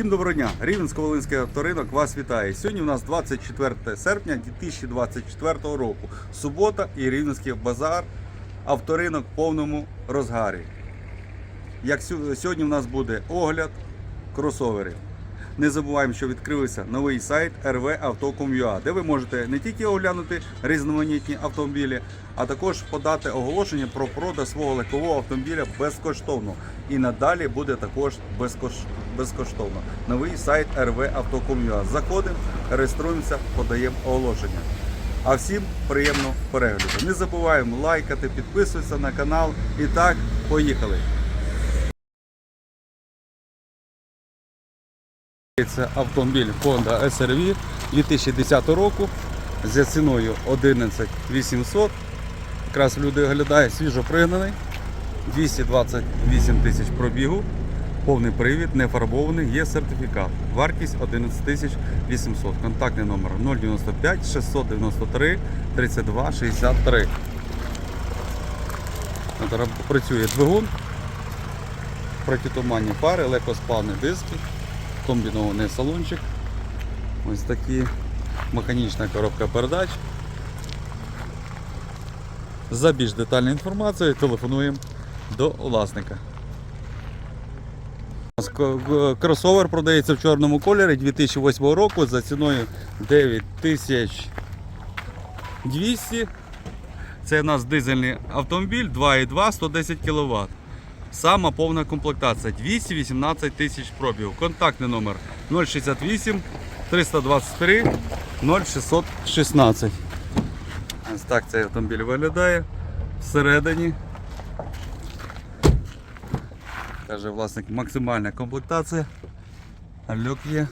Всім доброго дня! Рівенсько-Волинський авторинок вас вітає. Сьогодні у нас 24 серпня 2024 року. Субота і Рівненський базар. Авторинок в повному розгарі. Як сьогодні у нас буде огляд кросоверів. Не забуваємо, що відкрився новий сайт rvauto.com.ua, де ви можете не тільки оглянути різноманітні автомобілі, а також подати оголошення про продаж свого легкового автомобіля безкоштовно. І надалі буде також безкош... безкоштовно. Новий сайт rvauto.com.ua. Заходимо, реєструємося, подаємо оголошення. А всім приємного перегляду. Не забуваємо лайкати, підписуватися на канал. І так, поїхали! Це автомобіль Honda SRV 2010 року за ціною 11 800. Якраз люди оглядають свіжо пригнаний. 228 тисяч пробігу, повний привід, не фарбований, є сертифікат. Вартість 11 800. Контактний номер 095 693 32 63. От Працює двигун, протитуманні фари, легкосплавні диски, комбінований салончик. Ось такі механічна коробка передач. За більш детальною інформацією телефонуємо до власника. Кросовер продається в чорному кольорі 2008 року за ціною 9200. Це у нас дизельний автомобіль 2,2 110 кВт. Сама повна комплектація 218 тисяч пробігів. Контактний номер 068 323 0616. Ось так цей автомобіль виглядає всередині. Каже власник, максимальна комплектація. Люк є.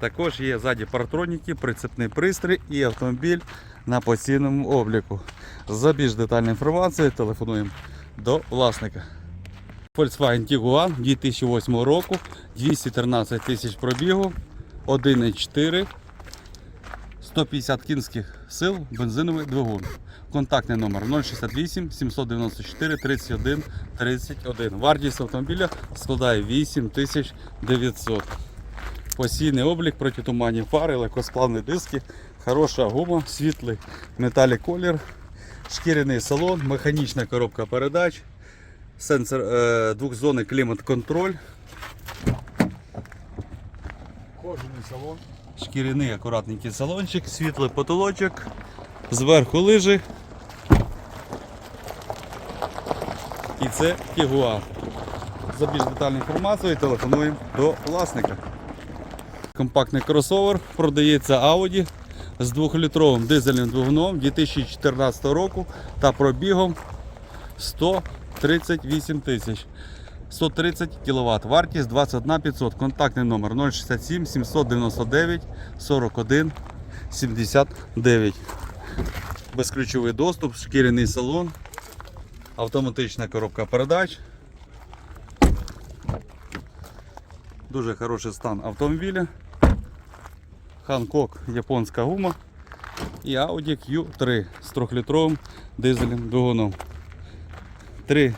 Також є ззаді партроніки, прицепний пристрій і автомобіль на постійному обліку. За більш детальною інформацією телефонуємо до власника. Volkswagen Tiguan 2008 року, 213 тисяч пробігу, 1,4, 150 кінських сил, бензиновий двигун. Контактний номер 068 794 31 31. Вартість автомобіля складає 8900. Постійний облік, протитуманні фари, легкосплавні диски, хороша гума, світлий металік колір, шкіряний салон, механічна коробка передач, сенсор е, двохзонний клімат-контроль, Кожаний салон. шкіряний акуратненький салончик, світлий потолочок, зверху лижи. І це Тігуа. За більш детальною інформацією телефонуємо до власника. Компактний кросовер продається Audi з 2-літровим дизельним двигуном 2014 року та пробігом 138 тисяч. 130 кВт. Вартість 21 500. Контактний номер 067 799 41 79. Безключовий доступ, шкіряний салон, автоматична коробка передач. Дуже хороший стан автомобіля. Ханкок японська гума і Audi Q3 з 3-літровим дизельним двигуном. Три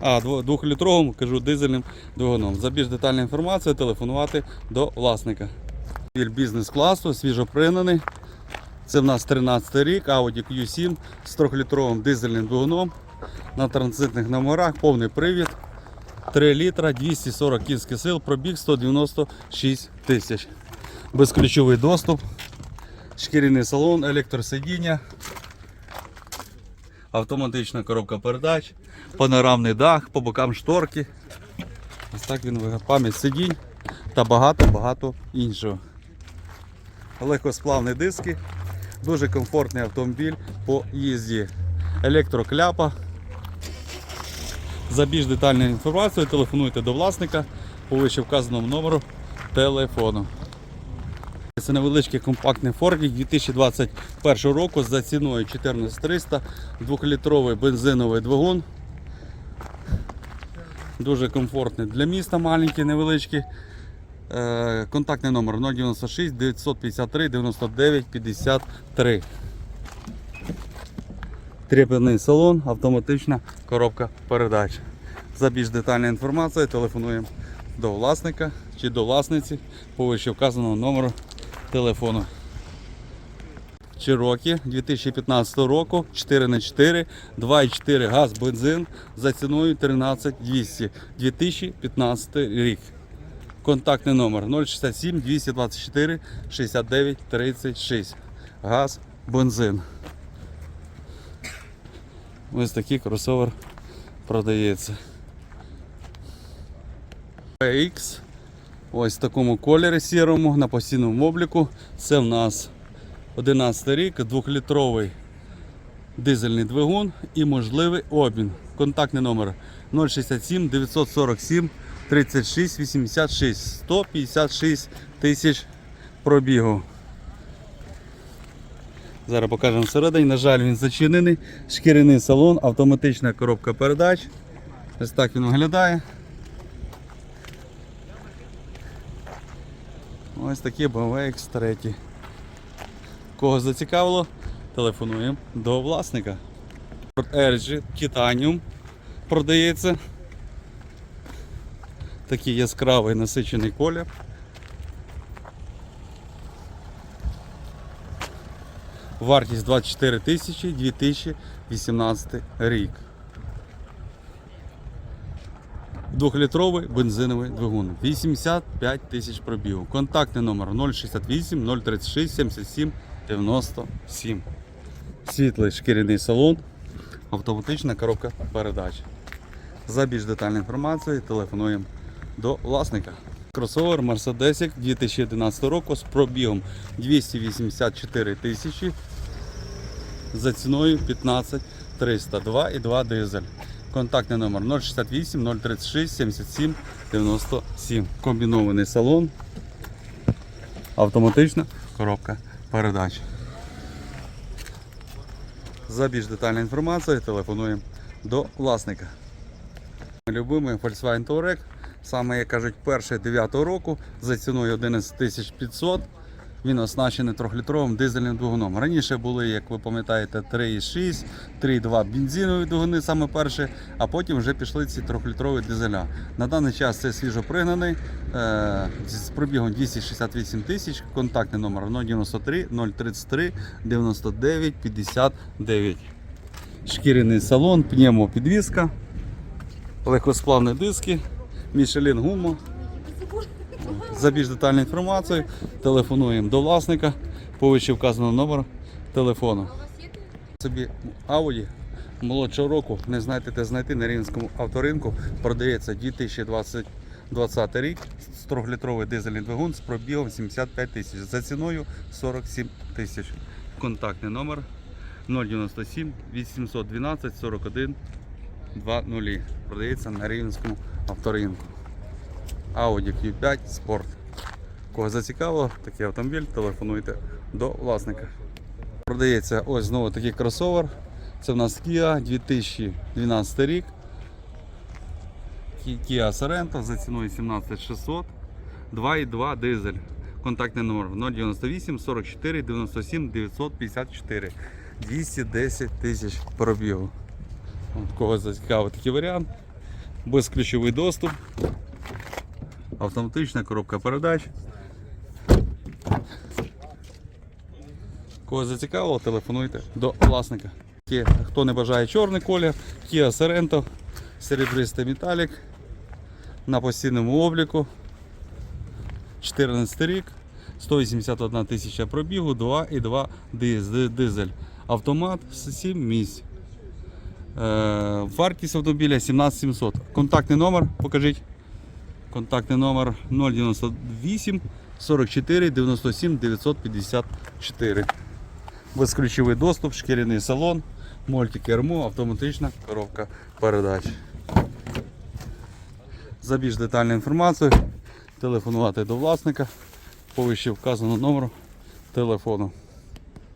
а, дво- двохлітровим, кажу, дизельним двигуном. За більш детальну інформацію телефонувати до власника. Автомобіль бізнес-класу, свіжопринений. Це в нас 13 рік, Audi Q7 з 3-літровим дизельним двигуном. На транзитних номерах, повний привід. 3 літра, 240 кінських сил, пробіг 196 тисяч. Безключовий доступ, шкіряний салон, електросидіння, автоматична коробка передач, панорамний дах, по бокам шторки. Ось так він виглядає. Пам'ять сидінь та багато-багато іншого. Легкосплавні диски, дуже комфортний автомобіль по їзді. Електрокляпа. За більш детальною інформацією телефонуйте до власника по вище вказаному номеру телефону. Це невеличкий компактний Фордік 2021 року за ціною 14300, 2-літровий бензиновий двигун. Дуже комфортний для міста, маленький, невеличкий. Е, Контактний номер 096 953 99 53. Трепетний салон, автоматична коробка передач. За більш детальною інформацією телефонуємо до власника чи до власниці по вище вказаного номеру телефону. Чирокі 2015 року 4х4, 2,4 газ, бензин за ціною 13200 2015 рік. Контактний номер 067 224 69 36. Газ, бензин. Ось такий кросовер продається. PX. Ось в такому кольорі сірому на постійному обліку. Це в нас 11 рік, 2-літровий дизельний двигун і можливий обмін. Контактний номер 067 947 36 86 156 тисяч пробігу. Зараз покажемо всередині. На жаль, він зачинений. Шкіряний салон, автоматична коробка передач. Ось так він виглядає. Ось такий BMW X3. Кого зацікавило, телефонуємо до власника. Edge Titanium продається. Такий яскравий насичений колір. Вартість 24 тисячі 2018 рік. Двохлітровий бензиновий двигун. 85 тисяч пробігу. Контактний номер 068 036 77 97. Світлий шкіряний салон. Автоматична коробка передач. За більш детальною інформацією телефонуємо до власника. Кросовер Mercedes 2011 року з пробігом 284 тисячі за ціною 15 302 і 2 дизель. Контактний номер 068 036 77 97. Комбінований салон. Автоматична коробка передач. За більш детальною інформацією телефонуємо до власника. Любимий Volkswagen Touareg, саме як кажуть, перший 9 року за ціною 11 500. Він оснащений 3-літровим дизельним двигуном. Раніше були, як ви пам'ятаєте, 3,6, 3,2 бензинові двигуни, саме перші, а потім вже пішли ці 3-літрові дизеля. На даний час це свіжо пригнаний е, з пробігом 268 тисяч, контактний номер 093 033 99 59. Шкіряний салон, пневмопідвізка, легкосплавні диски, Michelin гума. За більш детальну інформацію телефонуємо до власника по вище вказаного номеру телефону. Собі Audi молодшого року не знаєте де знайти на рівненському авторинку. Продається 2020 20 рік 3-літровий дизельний двигун з пробігом 75 тисяч за ціною 47 тисяч. Контактний номер 097 812 41 20. Продається на рівненському авторинку. Audi Q5 Sport. Кого зацікавило, такий автомобіль, телефонуйте до власника. Продається ось знову такий кросовер. Це в нас Kia 2012 рік. Kia Sorento за ціною 17600. 2,2 дизель. Контактний номер 098 44 97 954. 210 тисяч пробігу. От Кого зацікавив такий варіант. Безключовий доступ. Автоматична коробка передач. Кого зацікавило, телефонуйте до власника. Хто не бажає чорний колір, Kia Sorento, серебристий металік на постійному обліку. 14 рік, 181 тисяча пробігу, 2,2 дизель. Автомат 7 місць. Е, вартість автомобіля 17700. Контактний номер покажіть. Контактний номер 098 44 97 954. Безключовий доступ, шкіряний салон, мультикермо, автоматична коробка передач. За більш детальну інформацію телефонувати до власника по вище вказаного номеру телефону.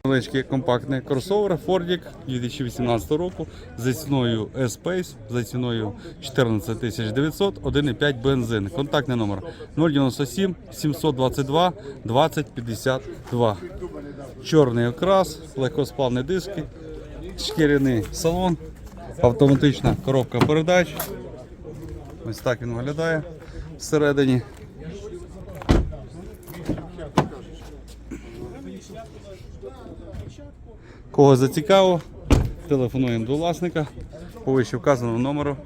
Невеличкий компактний кросовер Ford 2018 року за ціною S-Pace, за ціною 14 900, 1,5 бензин. Контактний номер 097 722 2052. Чорний окрас, легкосплавні диски, шкіряний салон, автоматична коробка передач. Ось так він виглядає всередині. Кого зацікавило, телефонуємо до власника по вище вказаному номеру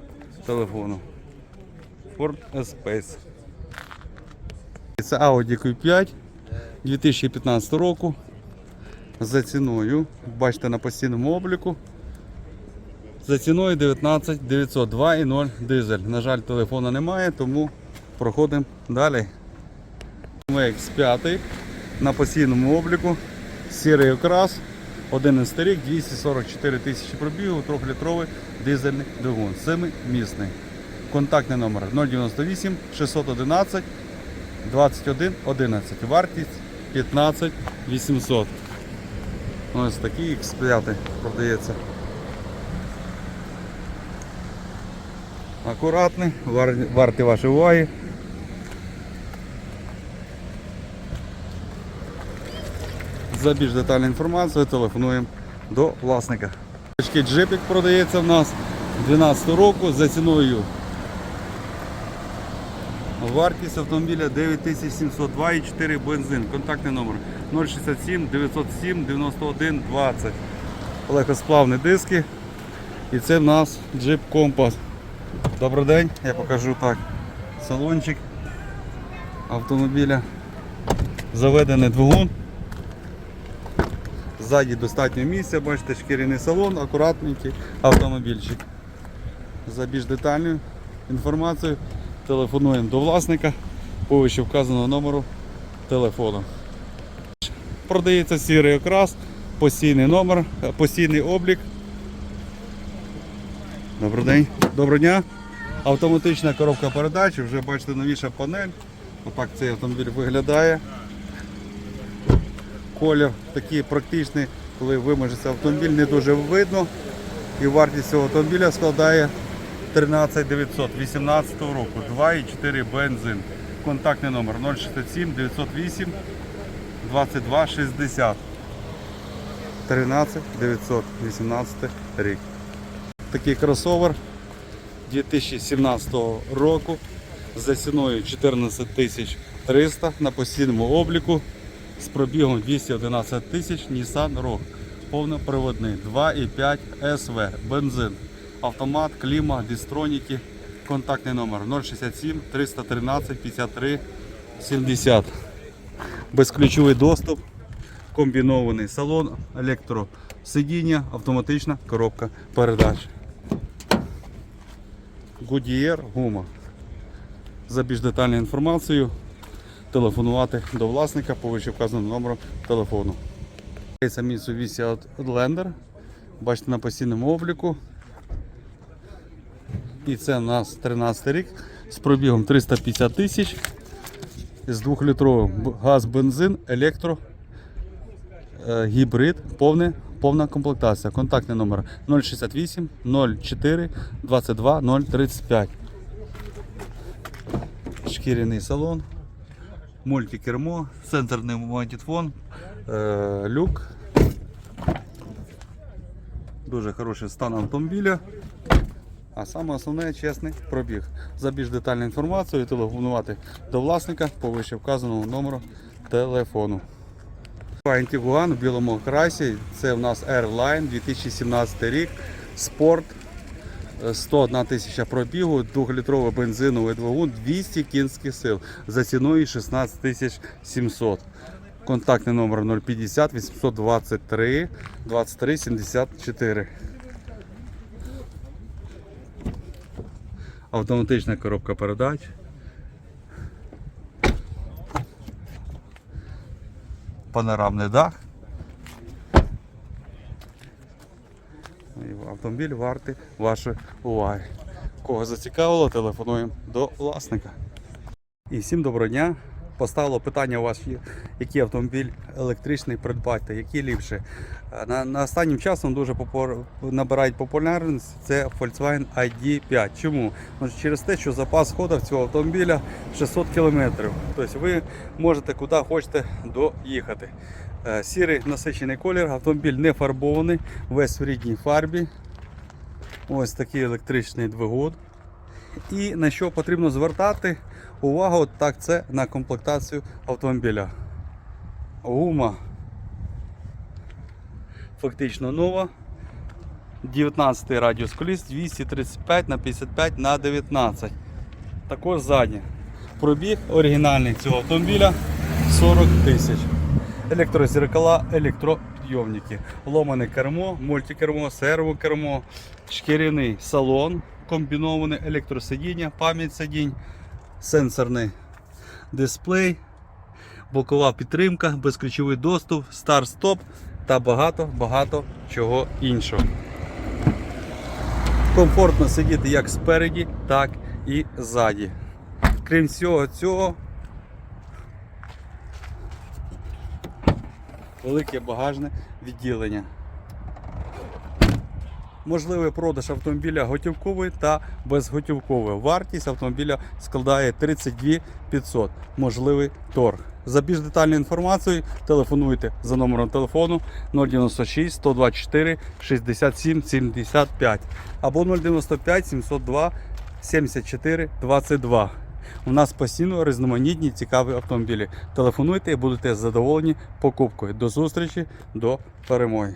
телефону. Ford Space. Це Audi Q5 2015 року. За ціною, бачите на постійному обліку. За ціною 19 902 і 0 дизель. На жаль, телефона немає, тому проходимо далі. MX5 на постійному обліку. Сірий окрас. 11 рік, 244 тисячі пробігу, 3-літровий дизельний двигун. 7-місний. Контактний номер 098 611 21 11. Вартість 15 800. Ось такий X5 продається. Акуратний, вар- вартий вашої уваги. За більш детальну інформацію телефонуємо до власника. Джипік продається в нас 12 року за ціною. Вартість автомобіля 9702,4 бензин. Контактний номер 067 907 91 20. Легкосплавні диски. І це в нас джип Компас. Добрий день, я покажу так. Салончик автомобіля. Заведений двигун. Ззаді достатньо місця, бачите, шкіряний салон, акуратненький автомобільчик. За більш детальною інформацією телефонуємо до власника по вище вказаного номеру телефону. Продається сірий окрас, постійний номер, е, постійний облік. Добрий день. Доброго дня. Автоматична коробка передач, вже бачите новіша панель. Отак цей автомобіль виглядає. Колір такий практичний, коли вимажеться автомобіль, не дуже видно. І вартість цього автомобіля складає 13 900 18 року. 2,4 бензин. Контактний номер 067 908 22 60. 13 918 рік. Такий кросовер 2017 року за ціною 14 300 на постійному обліку з пробігом 211 тисяч Nissan Rogue. Повноприводний 2,5 SV, бензин, автомат, кліма, дистроніки, контактний номер 067 313 53 70. Безключовий доступ, комбінований салон, електросидіння, автоматична коробка передач. Goodyear гума. За більш детальною інформацією телефонувати до власника по вище вказаному номеру телефону. Це Mitsubishi Outlander. Бачите на постійному обліку. І це у нас 13 рік з пробігом 350 тисяч. З 2-літровим газ, бензин, електро, е, гібрид, повне, повна комплектація. Контактний номер 068 04 22 035. Шкіряний салон, мультикермо, сенсорний магнітофон, е, люк. Дуже хороший стан автомобіля. А саме основне чесний пробіг. За більш детальну інформацію телефонувати до власника по вище вказаному номеру телефону. Антигуан в білому окрасі. Це у нас Airline 2017 рік. Спорт. Е, 101 тисяча пробігу, 2-літровий бензиновий двигун, 200 кінських сил за ціною 16 тисяч 700. Контактний номер 050 823 23 74. Автоматична коробка передач. Панорамний дах. І Автомобіль вартий вашої уваги. Кого зацікавило, телефонуємо до власника. І всім доброго дня. Поставило питання у вас, який автомобіль електричний придбати, який ліпше. Е, На, на останнім часом дуже попор... набирають популярність це Volkswagen ID5. Чому? Ну, через те, що запас ходу цього автомобіля 600 км. Тобто ви можете куди хочете доїхати. Е, Сірий насичений колір, автомобіль не фарбований, весь в рідній фарбі. Ось такий електричний двигун. І на що потрібно звертати увагу, так це на комплектацію автомобіля. Гума фактично нова. 19 радіус коліс 235 на 55 на 19. Також заднє. Пробіг оригінальний цього автомобіля 40 тисяч. Електрозеркала, електропідйомники, ломане кермо, мультикермо, сервокермо, шкіряний салон, комбінований електросидіння, пам'ять сидінь, сенсорний дисплей, бокова підтримка, безключовий доступ, старт-стоп та багато-багато чого іншого. Комфортно сидіти як спереді, так і ззаді. Крім всього цього, велике багажне відділення. Можливий продаж автомобіля готівковий та безготівковий. Вартість автомобіля складає 32 500. Можливий торг. За більш детальною інформацією телефонуйте за номером телефону 096 124 67 75 або 095 702 74 22. У нас постійно різноманітні цікаві автомобілі. Телефонуйте і будете задоволені покупкою. До зустрічі, до перемоги.